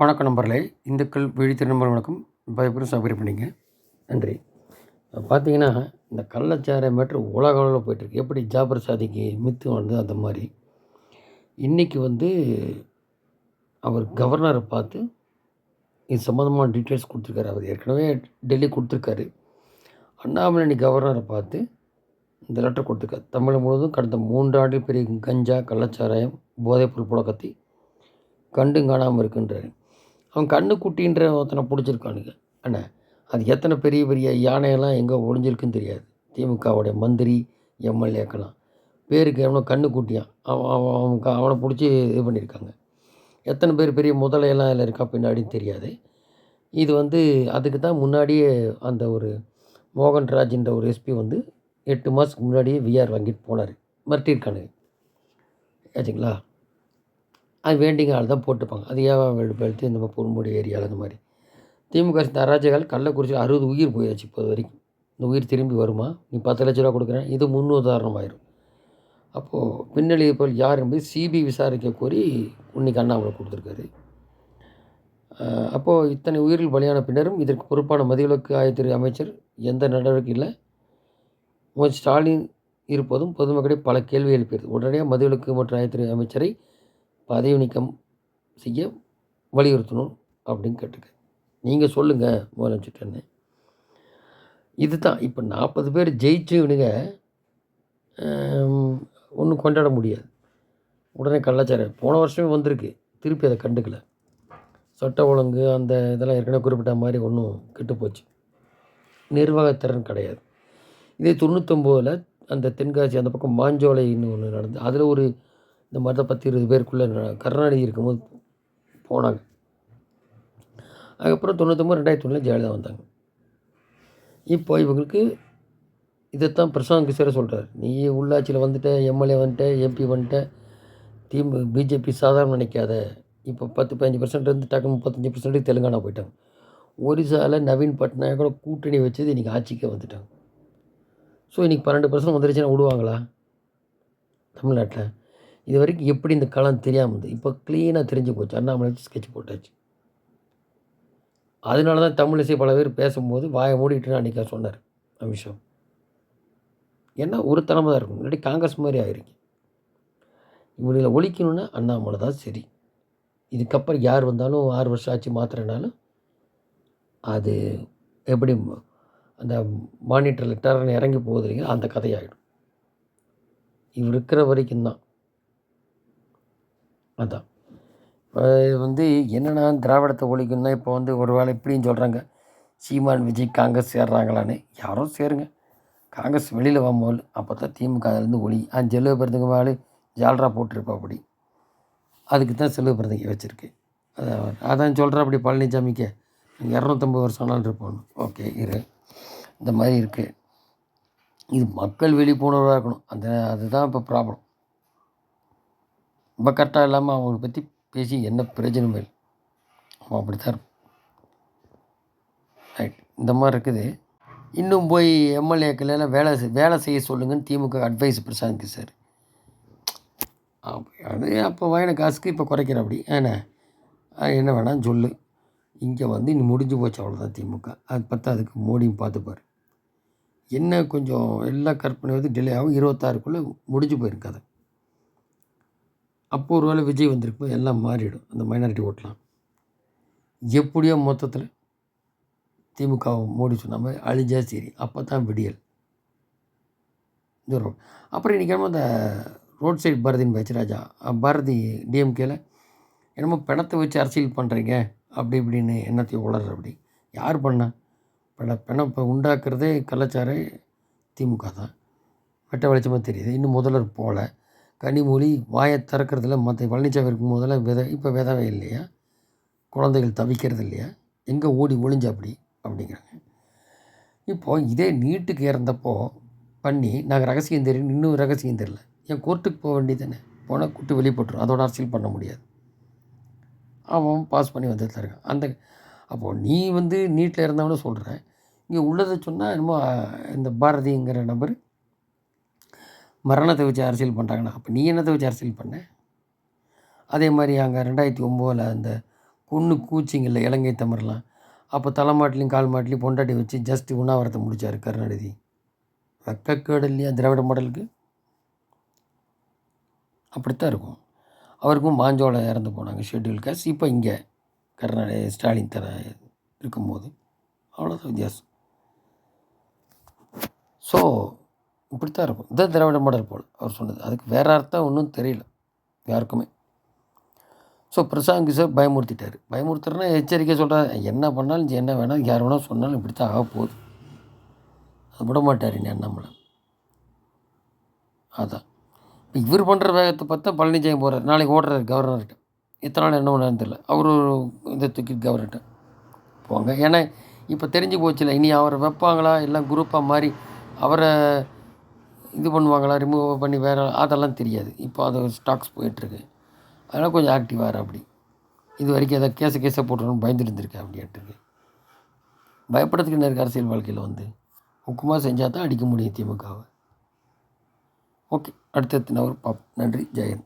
வணக்கம் நம்பர்களே இந்துக்கள் விழித்திரு நண்பர் வணக்கம். பயப்படும் சபரி பண்ணிங்க. நன்றி. பார்த்தீங்கன்னா இந்த கள்ளச்சாரை மேட்ரு உலக அளவில் போயிட்டுருக்கு. எப்படி ஜாபர் சாதிக்கு மித்து வந்து அந்த மாதிரி. இன்றைக்கி வந்து அவர் கவர்னரை பார்த்து இது சம்மந்தமான டீட்டெயில்ஸ் கொடுத்துருக்காரு. அவர் ஏற்கனவே டெல்லி கொடுத்துருக்காரு. அண்ணாமலை கவர்னரை பார்த்து இந்த லெட்டர் கொடுத்துருக்காரு. தமிழ் முழுவதும் கடந்த மூன்றாண்டில் பெரிய கஞ்சா கள்ளச்சாராயம் போதைப்பொருள் புழக்கத்தை கண்டும் காணாமல் இருக்கின்றார். அவன் கண்ணுக்குட்டின்ற ஒருத்தனை பிடிச்சிருக்கானுங்க. அண்ணே அது எத்தனை பெரிய பெரிய யானையெல்லாம் எங்கே ஒளிஞ்சிருக்குன்னு தெரியாது. திமுகவுடைய மந்திரி எம்எல்ஏக்கெல்லாம். பேருக்கு எவனோ கண்ணுக்குட்டியான் அவன் அவன் அவன் அவனை பிடிச்சி இது பண்ணியிருக்காங்க. எத்தனை பேர் பெரிய முதலையெல்லாம் அதில் இருக்கா பின்னாடின்னு தெரியாது. இது வந்து அதுக்கு தான் முன்னாடியே அந்த ஒரு மோகன்ராஜ்ன்ற ஒரு எஸ்பி வந்து எட்டு மாதத்துக்கு முன்னாடியே விஆர் வாங்கிட்டு போனார். மிரட்டியிருக்கானுங்க. ஆச்சுங்களா அது வேண்டிங்க ஆள் தான் போட்டுப்பாங்க. அது ஏன் வெளுப்பெழுத்து இந்த மாதிரி பொன்முடி ஏரியாவில் அந்த மாதிரி. திமுக அரசு அராஜகால் கள்ளக்குறிச்சியில் அறுபது உயிர் போயாச்சு இப்போ வரைக்கும். இந்த உயிர் திரும்பி வருமா? நீ பத்து லட்ச ரூபா கொடுக்குறேன். இது முன்னுதாரணமாயிரும். அப்போது பின்னணி போல் யார் என்பது சிபி விசாரிக்க கோரி இன்னைக்கு அண்ணாமலை கொடுத்துருக்காரு. அப்போது இத்தனை உயிர்கள் பலியான பின்னரும் இதற்கு பொறுப்பான மதிவிலக்கு ஆயத்துறை அமைச்சர் எந்த நடவடிக்கை இல்லை. ஸ்டாலின் இருப்பதும் பொதுமக்களிடையே பல கேள்வி எழுப்பியது. உடனடியாக மதுவிலக்கு மற்றும் ஆயத்துறை அமைச்சரை பதவி நீக்கம் செய்ய வலியுறுத்தணும் அப்படின்னு கேட்டுக்க நீங்கள் சொல்லுங்கள் முதலமைச்சர்னு இது தான் இப்போ நாற்பது பேர் ஜெயிச்சு இவனுங்க ஒன்றும் கொண்டாட முடியாது. உடனே கலாச்சாரம் போன வருஷமே வந்திருக்கு திருப்பி அதை கண்டுக்கல. சட்ட ஒழுங்கு அந்த இதெல்லாம் ஏற்கனவே குறிப்பிட்ட மாதிரி ஒன்றும் கெட்டு போச்சு. நிர்வாகத்திறன் கிடையாது. இதே தொண்ணூத்தொம்போதில் அந்த தென்காசி அந்த பக்கம் மாஞ்சோலைன்னு ஒன்று நடந்து அதில் ஒரு இந்த மாதிரி தான் பத்து இருபது பேருக்குள்ளே கருணாநிதி இருக்கும்போது போனாங்க. அதுக்கப்புறம் தொண்ணூத்தொம்பது ரெண்டாயிரத்தி ஒன்றில் ஜெயலலிதா வந்தாங்க. இப்போ இவங்களுக்கு இதைத்தான் பிரசாந்த் கிஷோரை சொல்கிறார் நீ உள்ளாட்சியில் வந்துட்ட எம்எல்ஏ வந்துட்ட எம்பி வந்துட்ட திமு பிஜேபி சாதாரணம் நினைக்காத. இப்போ பத்து பதினஞ்சு பர்சன்ட் இருந்து டக்கு முப்பத்தஞ்சு பர்சன்ட்டுக்கு தெலுங்கானா போயிட்டாங்க. ஒரிசாவில் நவீன் பட்நாயக்கோட கூட்டணி வச்சது இன்றைக்கி ஆட்சிக்கே வந்துட்டாங்க. ஸோ இன்றைக்கி பன்னெண்டு பர்சன்ட் வந்துருச்சுன்னா விடுவாங்களா? தமிழ்நாட்டில் இது வரைக்கும் எப்படி இந்த களம் தெரியாமல் இருந்தது? இப்போ க்ளீனாக தெரிஞ்சு போச்சு. அண்ணாமலை ஸ்கெட்ச் போட்டாச்சு. அதனால தான் தமிழிசை பல பேர் பேசும்போது வாயை மூடிட்டு அன்றைக்கி சொன்னார் அமித்ஷா ஏன்னா ஒரு தலைமை தான் இருக்கும் இல்லாட்டி காங்கிரஸ் மாதிரி ஆகிருக்கு இவங்களை ஒழிக்கணும்னா அண்ணாமலை தான் சரி. இதுக்கப்புறம் யார் வந்தாலும் ஆறு வருஷம் ஆச்சு மாத்திரனாலும் அது எப்படி அந்த மானிட்டரில் டர்னு இறங்கி போகுது இல்லைங்களா? அந்த கதையாகிடும் இவர் இருக்கிற வரைக்கும் தான். அதான். இப்போ இது வந்து என்னென்னா திராவிடத்தை ஒழிக்கணும்னா இப்போ வந்து ஒரு வேளை இப்படின்னு சொல்கிறாங்க சீமான் விஜய் காங்கிரஸ் சேர்றாங்களான்னு. யாரோ சேருங்க. காங்கிரஸ் வெளியில் வாமோல் அப்போ தான் திமுக அதுலேருந்து ஒளி. ஆ செல்வ பிறந்தங்க மேலே ஜால்ரா போட்டிருப்பா அப்படி. அதுக்கு தான் செல்வ பிறந்தங்க வச்சுருக்கு. அதான் அதான் சொல்கிறா அப்படி பழனிசாமிக்கு இரநூத்தம்பது வருஷம் ஆனாலும் இருப்போம் ஓகே இரு. இந்த மாதிரி இருக்குது இது மக்கள் வெளிப்புணர்வாக இருக்கணும். அந்த அதுதான் இப்போ ப்ராப்ளம் ரொம்ப கரெக்டாக இல்லாமல் அவங்கள பற்றி பேசி என்ன பிரயோஜனம் இல்லை. அவன் அப்படி தான் இருப்பான். ரைட் இந்த மாதிரி இருக்குது. இன்னும் போய் எம்எல்ஏக்கள் எல்லாம் வேலை வேலை செய்ய சொல்லுங்கன்னு திமுக அட்வைஸ் பிரசாந்த் சார். அது அப்போ வாங்கின காசுக்கு இப்போ குறைக்கிற அப்படி. ஏன்னா என்ன? வேணாம் சொல்லு. இங்கே வந்து இன்னும் முடிஞ்சு போச்சு அவ்வளோதான் திமுக. அது பார்த்தா அதுக்கு மோடியும் பார்த்துப்பார். என்ன கொஞ்சம் எல்லா கற்பனை வந்து டிலே ஆகும். இருபத்தாறுக்குள்ளே முடிஞ்சு போயிருக்காது அப்போது அப்போ ஒரு வேளை விஜய் வந்திருக்கும் எல்லாம் மாறிடும் அந்த மைனாரிட்டி ஓட்டலாம் எப்படியோ மொத்தத்தில் திமுக மோடி சொன்ன மாதிரி அழிஞ்சா சரி அப்போ தான் விடியல். இந்த ரோட் அப்புறம் இன்றைக்கி என்னமோ அந்த ரோட் சைடு பாரதின்னு பேச்சு ராஜா பாரதி டிஎம்கேல என்னமோ பிணத்தை வச்சு அரசியல் பண்ணுறீங்க அப்படி இப்படின்னு என்னத்தையும் உளர்ற அப்படி. யார் பண்ணா? பல பிணம் இப்போ உண்டாக்குறதே கள்ளச்சாரை திமுக தான். வெட்ட வெளிச்சமாக தெரியுது. இன்னும் முதல்வர் போகல கனிமொழி வாயை திறக்கிறதுல மற்ற பழனிசாமி இருக்கும் போதெல்லாம் விதை இப்போ விதவே இல்லையா? குழந்தைகள் தவிக்கிறது இல்லையா? எங்கே ஓடி ஒளிஞ்ச அப்படி அப்படிங்கிறாங்க. இப்போது இதே நீட்டுக்கு இறந்தப்போ பண்ணி நாங்கள் ரகசியம் தெரியும் இன்னும் ரகசியம் தெரியல. என் கோர்ட்டுக்கு போக வேண்டியதானே போனால் கூட்டு வெளிப்பட்டுரும் அதோட அரசியல் பண்ண முடியாது. அவன் பாஸ் பண்ணி வந்துட்டு தான் இருக்கான். அந்த அப்போது நீ வந்து நீட்டில் இருந்தவனு சொல்கிறேன் இங்கே உள்ளதை சொன்னால் என்னமோ இந்த பாரதிங்கிற நபர் மரணத்தை வச்சு அரசியல் பண்ணுறாங்கண்ணா அப்போ நீ என்னத்தை வச்சு அரசியல் பண்ண? அதே மாதிரி அங்கே ரெண்டாயிரத்தி ஒம்போதில் அந்த கொன்று கூச்சிங்கல்ல இலங்கை தமிழ்லாம் அப்போ தலைமாட்டிலையும் கால் மாட்டிலையும் பொண்டாட்டி வச்சு ஜஸ்ட் உண்ணாவிரத்தை முடித்தார் கருணாநிதி. வெக்கக்கேடு இல்லையா திராவிட மாடலுக்கு? அப்படித்தான் இருக்கும். அவருக்கும் மாஞ்சோளம் இறந்து போனாங்க ஷெட்யூல் காஸ்ட் இப்போ இங்கே கருணாநிதி ஸ்டாலின் தர இருக்கும்போது. அவ்வளோதான் வித்தியாசம். ஸோ இப்படித்தான் இருக்கும். இதான் திராவிட மாடல் போல் அவர் சொன்னது. அதுக்கு வேறு அர்த்தம் ஒன்றும் தெரியல யாருக்குமே. ஸோ பிரசாந்த் கிஷோர் பயமுறுத்திட்டார். பயமுறுத்துறனா எச்சரிக்கை சொல்கிறார் என்ன பண்ணாலும் என்ன வேணாலும் யார் வேணாலும் சொன்னாலும் இப்படி தான் ஆக போகுது. அது விட மாட்டார் நீ அண்ணாமலை. அதான். இப்போ இவர் பண்ணுற வேகத்தை பார்த்தா பழனிசாமி போகிறார் நாளைக்கு ஓடுறாரு கவர்னர்கிட்ட. இத்தனை நாள் என்ன பண்ணாருன்னு தெரியல. அவர் இதை தூக்கி கவர்னர்கிட்ட போங்க ஏன்னா இப்போ தெரிஞ்சு போச்சுல இனி அவரை வைப்பாங்களா? எல்லாம் குரூப்பாக மாறி அவரை இது பண்ணுவாங்களா ரிமூவ் பண்ணி வேறு அதெல்லாம் தெரியாது. இப்போ அது ஸ்டாக்ஸ் போயிட்டுருக்கு. அதனால் கொஞ்சம் ஆக்டிவாக அப்படி. இது வரைக்கும் எதாவது கேஸை கேஸை போட்டுருன்னு பயந்துட்டு இருந்திருக்கேன் அப்படின்ட்டு பயப்படுறதுக்கு என்ன இருக்குது அரசியல் வாழ்க்கையில் வந்து? முக்கியமாக செஞ்சால் தான் அடிக்க முடியும் திமுகவை. ஓகே அடுத்தடுத்து நவர் பாப் நன்றி ஜெயன்